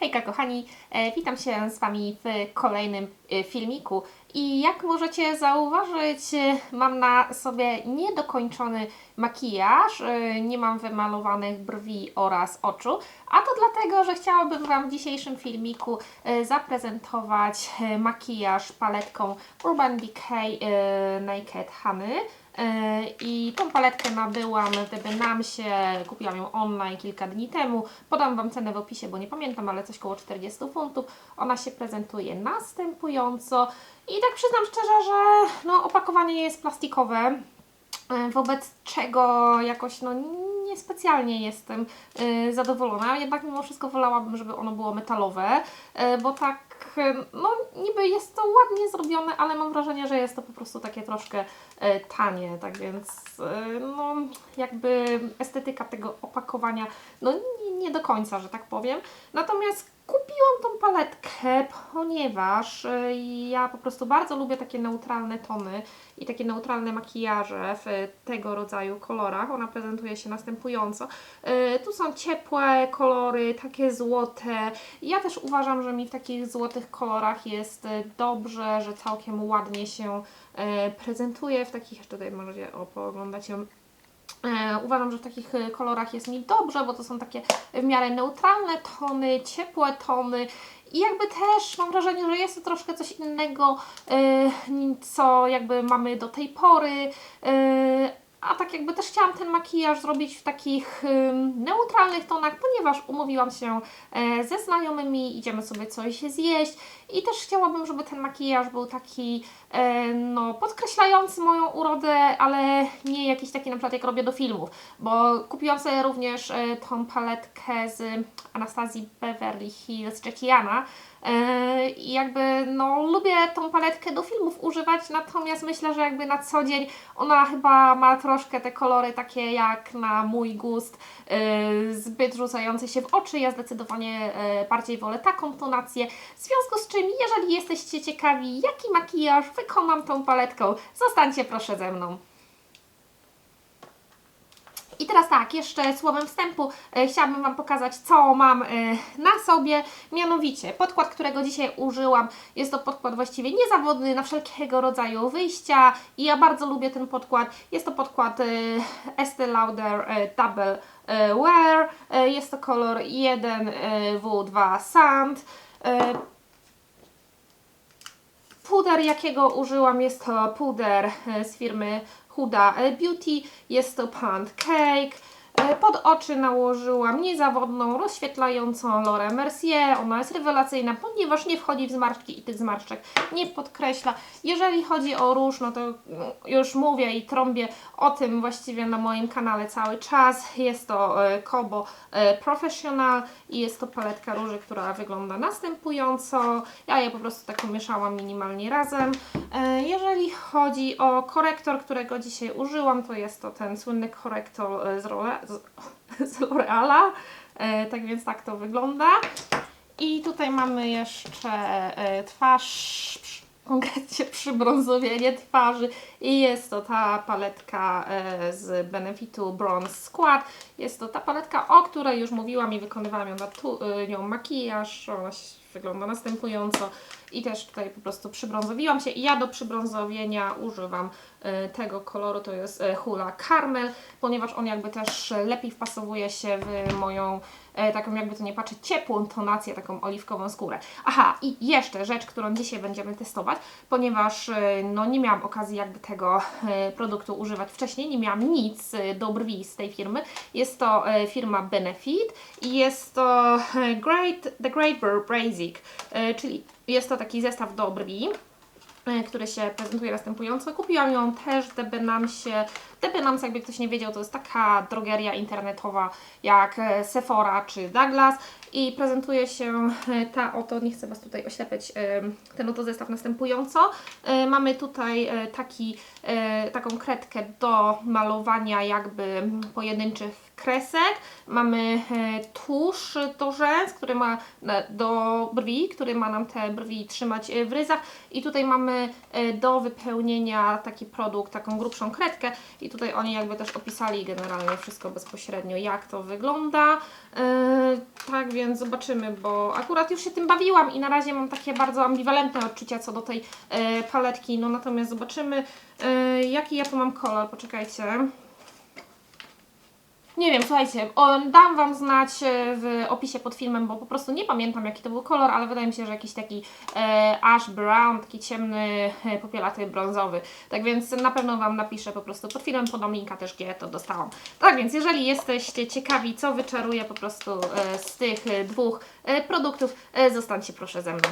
Hejka kochani, e, witam się z Wami w kolejnym e, filmiku. I jak możecie zauważyć e, mam na sobie niedokończony makijaż, nie mam wymalowanych brwi oraz oczu, a to dlatego, że chciałabym Wam w dzisiejszym filmiku zaprezentować makijaż paletką Urban Decay Naked Honey. E, I tą paletkę nabyłam w Debenamsie, kupiłam ją online kilka dni temu. Podam Wam cenę w opisie, bo nie pamiętam, ale coś koło 40 funtów. Ona się prezentuje następująco. I tak przyznam szczerze, że no, opakowanie jest plastikowe, e, wobec czego jakoś no, niespecjalnie jestem e, zadowolona. Jednak mimo wszystko wolałabym, żeby ono było metalowe, e, bo tak e, no niby jest to ładnie zrobione, ale mam wrażenie, że jest to po prostu takie troszkę e, tanie, tak więc e, no jakby estetyka tego opakowania no nie, do końca, że tak powiem. Natomiast kupiłam tą paletkę, ponieważ e, ja po prostu bardzo lubię takie neutralne tony i takie neutralne makijaże w tego rodzaju kolorach. Ona prezentuje się następująco. E, Tu są ciepłe kolory, takie złote. Ja też uważam, że mi w takich złotych kolorach jest dobrze, że całkiem ładnie się e, prezentuje w takich, jeszcze tutaj możecie o, pooglądać ją Uważam, że w takich e, kolorach jest mi dobrze, bo to są takie w miarę neutralne tony, ciepłe tony i jakby też mam wrażenie, że jest to troszkę coś innego, e, co jakby mamy do tej pory. e, A tak jakby też chciałam ten makijaż zrobić w takich neutralnych tonach, ponieważ umówiłam się e, ze znajomymi, idziemy sobie coś zjeść i też chciałabym, żeby ten makijaż był taki e, no, podkreślający moją urodę, ale nie jakiś taki na przykład jak robię do filmów, bo kupiłam sobie również e, tą paletkę z Anastazji Beverly Hills Jackiana. E, i jakby no lubię tą paletkę do filmów używać, natomiast myślę, że jakby na co dzień ona chyba ma troszkę te kolory takie jak na mój gust, e, zbyt rzucające się w oczy, ja zdecydowanie e, bardziej wolę taką tonację, w związku z czym jeżeli jesteście ciekawi jaki makijaż wykonam tą paletką, zostańcie proszę ze mną. I teraz tak, jeszcze słowem wstępu e, chciałabym Wam pokazać, co mam e, na sobie. Mianowicie, podkład, którego dzisiaj użyłam, jest to podkład właściwie niezawodny na wszelkiego rodzaju wyjścia i ja bardzo lubię ten podkład. Jest to podkład e, Estee Lauder e, Double e, Wear. E, jest to kolor 1W2 Sand. E, Puder, jakiego użyłam, jest to puder e, z firmy Huda Beauty. Jest to Pancake. E, Pod oczy nałożyłam niezawodną, rozświetlającą Laura Mercier. Ona jest rewelacyjna, ponieważ nie wchodzi w zmarszczki i tych zmarszczek nie podkreśla. Jeżeli chodzi o róż, no to mm, już mówię i trąbię o tym właściwie na moim kanale cały czas. Jest to e, Kobo e, Professional i jest to paletka róży, która wygląda następująco. Ja je po prostu tak pomieszałam minimalnie razem. E, Jeżeli chodzi o korektor, którego dzisiaj użyłam, to jest to ten słynny korektor e, z, Role, z, z L'Oreala. E, Tak więc tak to wygląda. I tutaj mamy jeszcze e, twarz, konkretnie przybrązowienie twarzy i jest to ta paletka e, z Benefitu Bronze Squad. Jest to ta paletka, o której już mówiłam i wykonywałam ją, na nią makijaż. Ona wygląda następująco i też tutaj po prostu przybrązowiłam się i ja do przybrązowienia używam e, tego koloru, to jest e, Hula Caramel, ponieważ on jakby też lepiej wpasowuje się w moją e, taką jakby to nie patrzeć ciepłą tonację, taką oliwkową skórę. Aha, i jeszcze rzecz, którą dzisiaj będziemy testować, ponieważ no nie miałam okazji jakby tego produktu używać wcześniej, nie miałam nic do brwi z tej firmy. Jest to firma Benefit i jest to Great, The Great Burr e, czyli jest to taki zestaw do brwi e, który się prezentuje następująco. Kupiłam ją też w Debenamsie. Debenams, jakby ktoś nie wiedział, to jest taka drogeria internetowa jak e, Sephora czy Douglas i prezentuje się e, ta oto, nie chcę Was tutaj oślepiać, e, ten oto zestaw następująco. E, Mamy tutaj taki, taką kredkę do malowania jakby pojedynczych kresek. Mamy tusz do rzęs, który ma do brwi, który ma nam te brwi trzymać w ryzach i tutaj mamy do wypełnienia taki produkt, taką grubszą kredkę i tutaj oni jakby też opisali generalnie wszystko bezpośrednio jak to wygląda. Tak więc zobaczymy, bo akurat już się tym bawiłam i na razie mam takie bardzo ambiwalentne odczucia co do tej e, paletki, no natomiast zobaczymy e, jaki ja tu mam kolor, poczekajcie. Nie wiem, słuchajcie, dam Wam znać e, w opisie pod filmem, bo po prostu nie pamiętam jaki to był kolor, ale wydaje mi się, że jakiś taki e, ash brown, taki ciemny, e, popielaty, brązowy. Tak więc na pewno Wam napiszę po prostu pod filmem, podam linka też, gdzie to dostałam. Tak więc jeżeli jesteście ciekawi, co wyczaruję po prostu e, z tych e, dwóch e, produktów, zostańcie proszę ze mną.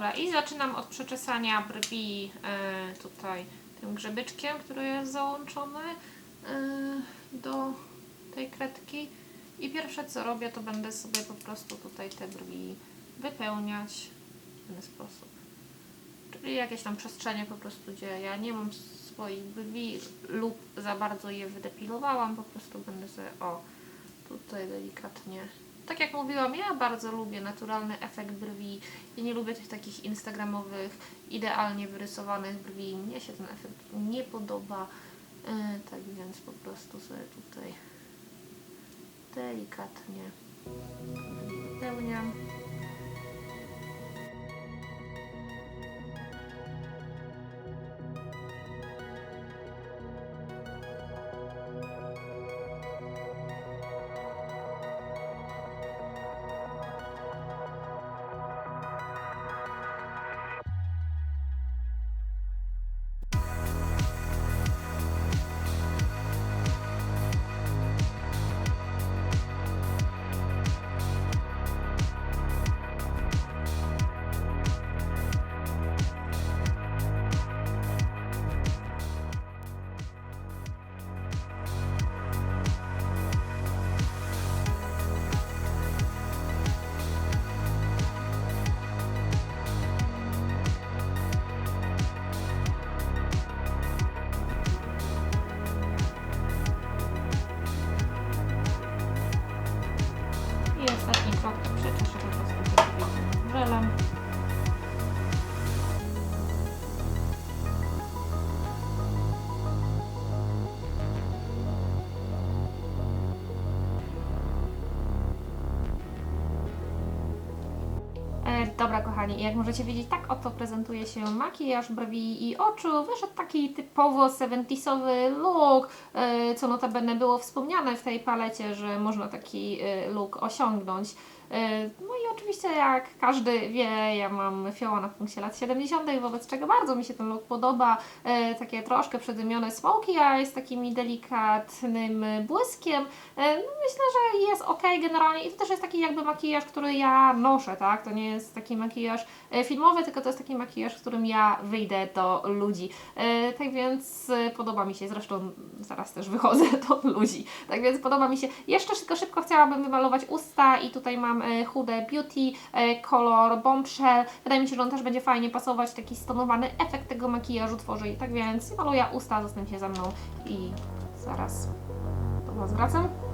Dobra, i zaczynam od przeczesania brwi e, tutaj tym grzebyczkiem, który jest załączony e, do tej kredki. I pierwsze co robię, to będę sobie po prostu tutaj te brwi wypełniać w ten sposób. Czyli jakieś tam przestrzenie po prostu, gdzie ja nie mam swoich brwi lub za bardzo je wydepilowałam, po prostu będę sobie, o, tutaj delikatnie tak jak mówiłam, ja bardzo lubię naturalny efekt brwi. Ja nie lubię tych takich instagramowych, idealnie wyrysowanych brwi. Mnie się ten efekt nie podoba. Yy, tak więc po prostu sobie tutaj delikatnie wypełniam. Dobra, kochani, jak możecie widzieć, tak oto prezentuje się makijaż brwi i oczu. Wyszedł taki typowo 70sowy look, e, co notabene było wspomniane w tej palecie, że można taki e, look osiągnąć. E, No oczywiście, jak każdy wie, ja mam fioła na punkcie lat 70., wobec czego bardzo mi się ten look podoba. E, Takie troszkę przedymione smoky eyes z takimi delikatnym błyskiem. E, No myślę, że jest ok generalnie i to też jest taki jakby makijaż, który ja noszę, tak? To nie jest taki makijaż e, filmowy, tylko to jest taki makijaż, w którym ja wyjdę do ludzi. Tak więc podoba mi się, zresztą zaraz też wychodzę do ludzi. Tak więc podoba mi się. Jeszcze tylko szybko chciałabym wymalować usta i tutaj mam e, Huda Beauty e, kolor Bombshell. Wydaje mi się, że on też będzie fajnie pasować, taki stonowany efekt tego makijażu tworzy i tak więc maluję usta, zostańcie ze mną i zaraz do Was wracam.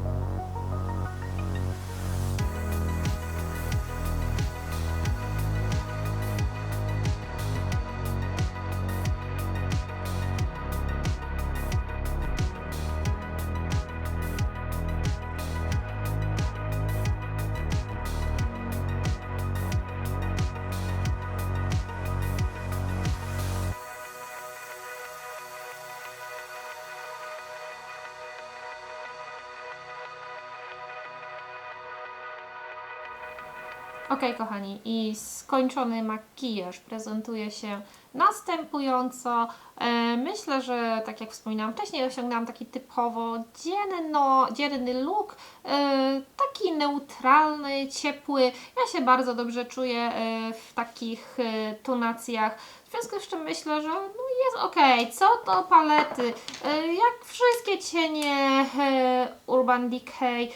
Ok, kochani, i skończony makijaż prezentuje się następująco. E, myślę, że tak jak wspominałam wcześniej, osiągnęłam taki typowo dzienno, dzienny look, e, taki neutralny, ciepły. Ja się bardzo dobrze czuję e, w takich tonacjach. W związku z czym myślę, że no jest ok. Co do palety, jak wszystkie cienie Urban Decay,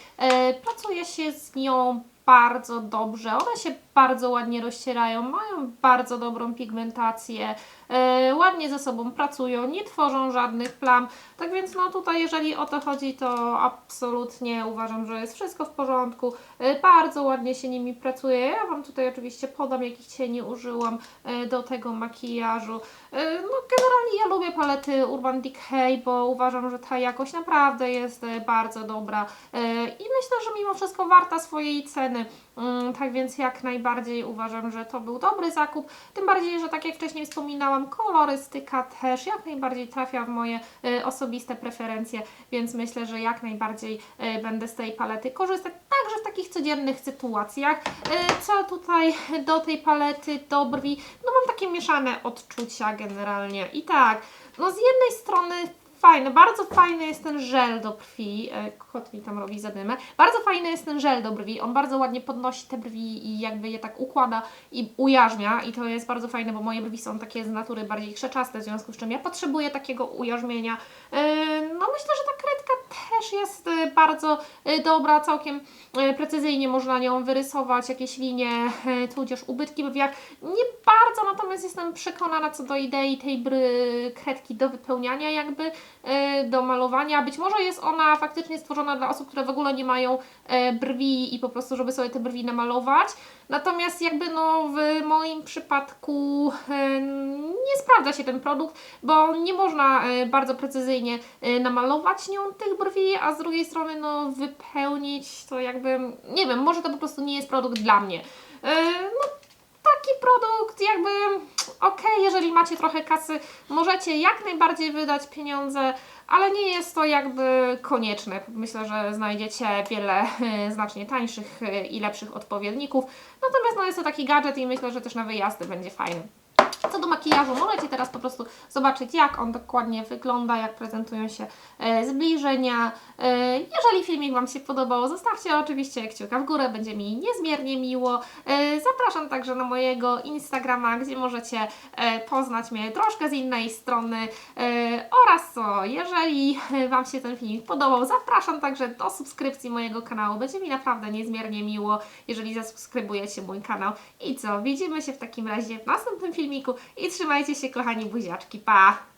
pracuje się z nią bardzo dobrze. One się bardzo ładnie rozcierają, mają bardzo dobrą pigmentację, e, ładnie ze sobą pracują, nie tworzą żadnych plam. Tak więc no tutaj jeżeli o to chodzi, to absolutnie uważam, że jest wszystko w porządku. E, bardzo ładnie się nimi pracuje. Ja Wam tutaj oczywiście podam, jakich cieni użyłam e, do tego makijażu. E, no generalnie ja lubię palety Urban Decay, bo uważam, że ta jakość naprawdę jest e, bardzo dobra e, i myślę, że mimo wszystko warta swojej ceny. Mm, Tak więc jak najbardziej uważam, że to był dobry zakup. Tym bardziej, że tak jak wcześniej wspominałam, kolorystyka też jak najbardziej trafia w moje e, osobiste preferencje, więc myślę, że jak najbardziej e, będę z tej palety korzystać także w takich codziennych sytuacjach. E, Co tutaj do tej palety, do brwi? No mam takie mieszane odczucia generalnie. I tak, no z jednej strony fajny, bardzo fajny jest ten żel do brwi. E, Kot mi tam robi zadymę. Bardzo fajny jest ten żel do brwi. On bardzo ładnie podnosi te brwi i jakby je tak układa i ujarzmia. I to jest bardzo fajne, bo moje brwi są takie z natury bardziej krzeczaste, w związku z czym ja potrzebuję takiego ujarzmienia. E, No myślę, że ta kredka też jest e, bardzo dobra, całkiem precyzyjnie można nią wyrysować jakieś linie, tudzież ubytki w brwiach. Nie bardzo natomiast jestem przekonana co do idei tej kredki do wypełniania jakby, do malowania. Być może jest ona faktycznie stworzona dla osób, które w ogóle nie mają e, brwi i po prostu, żeby sobie te brwi namalować. Natomiast jakby no w moim przypadku e, nie sprawdza się ten produkt, bo nie można e, bardzo precyzyjnie e, namalować nią tych brwi, a z drugiej strony no wypełnić to jakby, nie wiem, może to po prostu nie jest produkt dla mnie. E, No taki produkt jakby okej, jeżeli macie trochę kasy, możecie jak najbardziej wydać pieniądze, ale nie jest to jakby konieczne. Myślę, że znajdziecie wiele e, znacznie tańszych e, i lepszych odpowiedników. Natomiast no jest to taki gadżet i myślę, że też na wyjazdy będzie fajny. Co do makijażu, możecie teraz po prostu zobaczyć, jak on dokładnie wygląda, jak prezentują się e, zbliżenia. E, jeżeli filmik Wam się podobał, zostawcie oczywiście kciuka w górę, będzie mi niezmiernie miło. E, zapraszam także na mojego Instagrama, gdzie możecie poznać mnie troszkę z innej strony. Oraz co, jeżeli Wam się ten filmik podobał, zapraszam także do subskrypcji mojego kanału. Będzie mi naprawdę niezmiernie miło, jeżeli zasubskrybujecie mój kanał. I co, widzimy się w takim razie w następnym filmiku i trzymajcie się kochani buziaczki, pa!